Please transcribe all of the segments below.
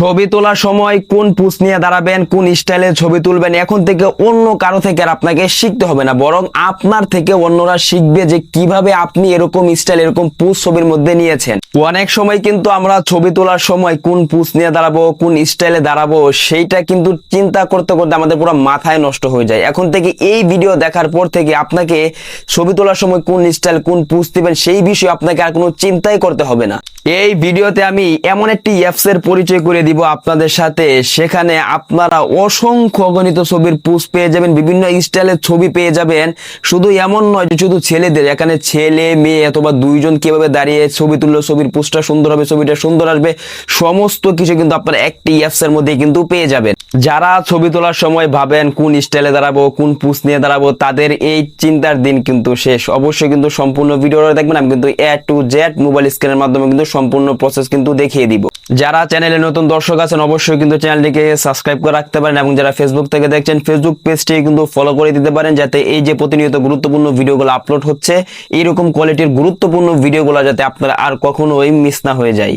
ছবি তোলার সময় কোন পুষ নিয়ে দাঁড়াবেন, কোন স্টাইলে ছবি তুলবেন, এখন থেকে অন্য কারও থেকে আর আপনাকে শিখতে হবে না, বরং আপনার থেকে অন্যরা শিখবে যে কীভাবে আপনি এরকম স্টাইল এরকম পুষ ছবির মধ্যে নিয়েছেন। অনেক সময় কিন্তু আমরা ছবি তোলার সময় কোন পুষ নিয়ে দাঁড়াবো, কোন স্টাইলে দাঁড়াবো, সেইটা কিন্তু চিন্তা করতে করতে আমাদের পুরো মাথায় নষ্ট হয়ে যায়। এখন থেকে এই ভিডিও দেখার পর থেকে আপনাকে ছবি তোলার সময় কোন স্টাইল কোন পুষ দিবেন, সেই বিষয়ে আপনাকে আর কোনো চিন্তাই করতে হবে না। এই ভিডিওতে আমি এমন একটি অ্যাপস এর পরিচয় করে দিব আপনাদের সাথে। সেখানে আপনারা অসংখ্য অগণিত ছবির পুষ পেয়ে যাবেন, বিভিন্ন স্টাইলের ছবি পেয়ে যাবেন। শুধু এমন নয় যে শুধু ছেলেদের, এখানে ছেলে, মেয়ে অথবা দুইজন কীভাবে দাঁড়িয়ে ছবি তুললে, ছবির পুষটা সুন্দর হবে, ছবিটা সুন্দর আসবে, সমস্ত কিছু কিন্তু আপনারা একটি অ্যাপস এর মধ্যে কিন্তু পেয়ে যাবেন। যারা ছবি তোলার সময় ভাবেন কোন স্টাইলে দাঁড়াবো, কোন পুষ নিয়ে দাঁড়াবো, তাদের এই চিন্তার দিন কিন্তু শেষ। অবশ্যই কিন্তু সম্পূর্ণ ভিডিওটা দেখবেন, আমি কিন্তু এ টু জেড মোবাইল স্ক্রিনের মাধ্যমে কিন্তু সম্পূর্ণ প্রসেস কিন্তু দেখিয়ে দিব। যারা চ্যানেলে নতুন দর্শক আছেন, অবশ্যই কিন্তু চ্যানেলটিকে সাবস্ক্রাইব করে রাখতে পারেন এবং যারা ফেসবুক থেকে দেখছেন ফেসবুক পেজটি কিন্তু ফলো করে দিতে পারেন যাতে এই যে প্রতিনিয়ত গুরুত্বপূর্ণ ভিডিওগুলো আপলোড হচ্ছে, এইরকম কোয়ালিটির গুরুত্বপূর্ণ ভিডিওগুলো যাতে আপনারা আর কখনোই মিস না হয়ে যায়।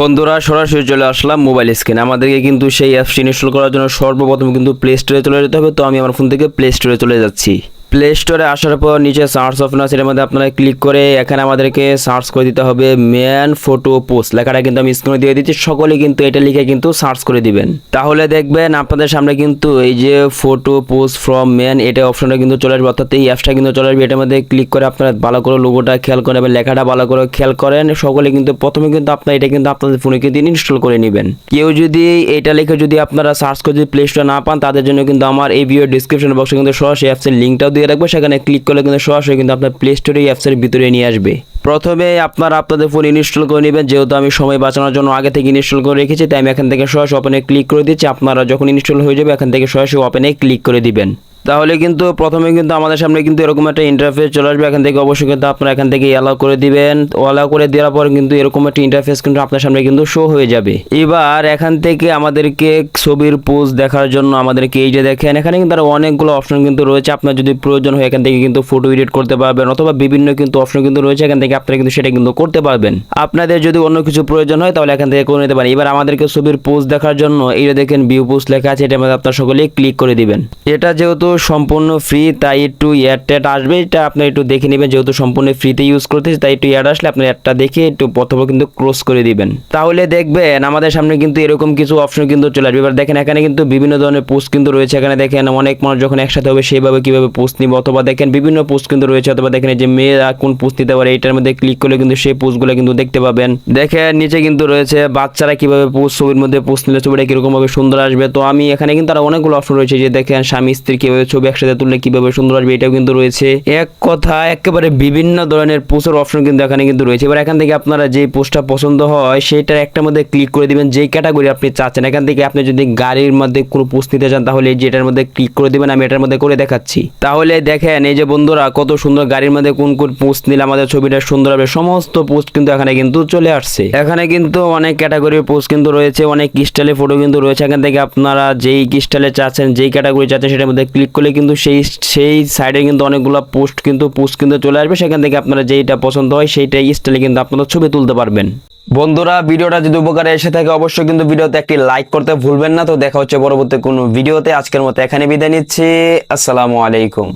বন্ধুরা, সরাসরি চলে আসলাম মোবাইল স্ক্রিন আমাদেরকে কিন্তু সেই অ্যাপসটি ইনস্টল করার জন্য সর্বপ্রথম কিন্তু প্লে স্টোরে চলে যেতে হবে। তো আমি আমার ফোন থেকে প্লে স্টোরে চলে যাচ্ছি। প্লে স্টোরে আসার পর নিচে সার্চ অপশন আছে, এর মধ্যে আপনারা ক্লিক করে এখানে আমাদেরকে সার্চ করে দিতে হবে ম্যান ফটো পোস্ট লেখাটা কিন্তু আমি স্ক্রিনে দিয়ে দিচ্ছি, সকলে কিন্তু এটা লিখে কিন্তু সার্চ করে দিবেন। তাহলে দেখবেন আপনাদের সামনে কিন্তু এই যে ফটো পোস্ট ফ্রম ম্যান এটা অপশনটা কিন্তু চলে আসবে, অর্থাৎ এই অ্যাপসটা কিন্তু চলে আসবে। এটার মধ্যে ক্লিক করে আপনারা ভালো করে লোগোটা খেয়াল করেন এবং লেখাটা ভালো করে খেয়াল করেন, সকলে কিন্তু প্রথমে কিন্তু আপনারা এটা কিন্তু আপনাদের ফোনে কিন্তু ইনস্টল করে নেবেন। কেউ যদি এটা লিখে যদি আপনারা সার্চ করে যদি প্লে স্টোরে না পান, তাদের জন্য কিন্তু আমার এই ভিডিও ডিসক্রিপশন বক্সে কিন্তু সরাসরি অ্যাপসের লিঙ্কটাও দিয়ে রাখব, সেখানে ক্লিক করলে কিন্তু সরাসরি কিন্তু আপনার প্লে স্টোরে অ্যাপসের ভিতরে নিয়ে আসবে। প্রথমে আপনার আপনাদের ফোন ইনস্টল করে নেবেন, যেহেতু আমি সময় বাঁচানোর জন্য আগে থেকে ইনস্টল করে রেখেছি, তাই আমি এখান থেকে সরাসরি ওপেনে ক্লিক করে দিচ্ছি। আপনারা যখন ইনস্টল হয়ে যাবে, এখান থেকে সরাসরি ওপেনে ক্লিক করে দিবেন। তাহলে কিন্তু প্রথমে কিন্তু আমাদের সামনে কিন্তু এরকম একটা ইন্টারফেস চলে আসবে। এখান থেকে অবশ্যই কিন্তু আপনারা এখান থেকে অ্যালাউ করে দিবেন। অ্যালাউ করে দেওয়ার পর কিন্তু এরকম একটা ইন্টারফেস কিন্তু আপনার সামনে কিন্তু শো হয়ে যাবে। এবার এখান থেকে আমাদেরকে ছবির পোজ দেখার জন্য আমাদেরকে এই যে দেখেন, এখানে কিন্তু আরও অনেকগুলো অপশন কিন্তু রয়েছে। আপনার যদি প্রয়োজন হয় এখান থেকে কিন্তু ফটো এডিট করতে পারবেন, অথবা বিভিন্ন কিন্তু অপশন কিন্তু রয়েছে, এখান থেকে আপনারা কিন্তু সেটা কিন্তু করতে পারবেন। আপনাদের যদি অন্য কিছু প্রয়োজন হয় তাহলে এখান থেকে করে নিতে পারেন। এবার আমাদেরকে ছবির পোজ দেখার জন্য এই দেখেন ভিউ পোস্ট লেখা আছে, এটার মধ্যে আপনারা সকলেই ক্লিক করে দিবেন। এটা যেহেতু সম্পূর্ণ ফ্রি তাই একটু অ্যাড ট্যাড আসবে, এটা আপনি একটু দেখে নেবেন, যেহেতু সম্পূর্ণ ফ্রিতে ইউজ করতেছি, তাই একটু অ্যাড আসলে আপনি অ্যাডটা দেখে একটু প্রথমে কিন্তু ক্লোজ করে দিবেন। তাহলে দেখবেন, আমাদের সামনে কিন্তু এরকম কিছু অপশন কিন্তু চলে আসবে। এবার দেখেন, এখানে কিন্তু বিভিন্ন ধরনের পোস্ট কিন্তু রয়েছে। এখানে দেখেন, অনেক মানুষ যখন একসাথে হবে, সেইভাবে কীভাবে পোস্ট নিব? অথবা দেখেন, বিভিন্ন পোস্ট কিন্তু রয়েছে। অথবা দেখেন যে মেয়েরা কোন পোস্ট দিতে পারে এটার মধ্যে ক্লিক করলে কিন্তু সেই পোস্টগুলো কিন্তু দেখতে পাবেন। দেখেন, নিচে কিন্তু রয়েছে, বাচ্চারা কীভাবে পোস্ট ছবির মধ্যে পোস্ট নিলে ছবিটা কীরকম ভাবে সুন্দর আসবে? তো আমি এখানে কিন্তু আরও অনেকগুলো অপশন রয়েছে। যে দেখেন, স্বামী, স্ত্রী কীভাবে ছবি একসাথে তুললে কীভাবে সুন্দর আসবে এটাও কিন্তু রয়েছে। এক কথা একেবারে বিভিন্ন ধরনের পোস্টের অপশন কিন্তু এখানে কিন্তু রয়েছে। এবার এখান থেকে আপনারা যে পোস্টটা পছন্দ হয় সেইটার একটা মধ্যে ক্লিক করে দিবেন। যেই ক্যাটাগরি আপনি চাচ্ছেন, এখান থেকে আপনি যদি গাড়ির মধ্যে কোনো পোস্ট নিতে চান, তাহলে এই যে এটার মধ্যে ক্লিক করে দিবেন, আমি এটার মধ্যে করে দেখাচ্ছি। তাহলে দেখেন, এই যে বন্ধুরা, কত সুন্দর গাড়ির মধ্যে কোন কোন পোস্ট নিলে আমাদের ছবিটা সুন্দর হবে, সমস্ত পোস্ট কিন্তু এখানে কিন্তু চলে আসছে। এখানে কিন্তু অনেক ক্যাটাগরির পোস্ট কিন্তু রয়েছে, অনেক স্টাইলের ফটো কিন্তু রয়েছে। এখান থেকে আপনারা যেই স্টাইলে চাচ্ছেন, যেই ক্যাটাগরি চাচ্ছেন, সেটার মধ্যে ক্লিক করলে কিন্তু সেই সেই সাইডে কিন্তু অনেকগুলো পোস্ট কিন্তু পোস্ট কিন্তু চলে আসবে। সেখান থেকে আপনারা যেইটা পছন্দ হয় সেইটাই স্টাইলে কিন্তু আপনারা ছবি তুলতে পারবেন। বন্ধুরা, ভিডিওটা যদি উপকারে এসে থাকে, অবশ্যই কিন্তু ভিডিওতে একটি লাইক করতে ভুলবেন না। তো দেখা হচ্ছে পরবর্তী কোনো ভিডিওতে। আজকের মতো এখানে বিদায় নিচ্ছি। আসসালামু আলাইকুম।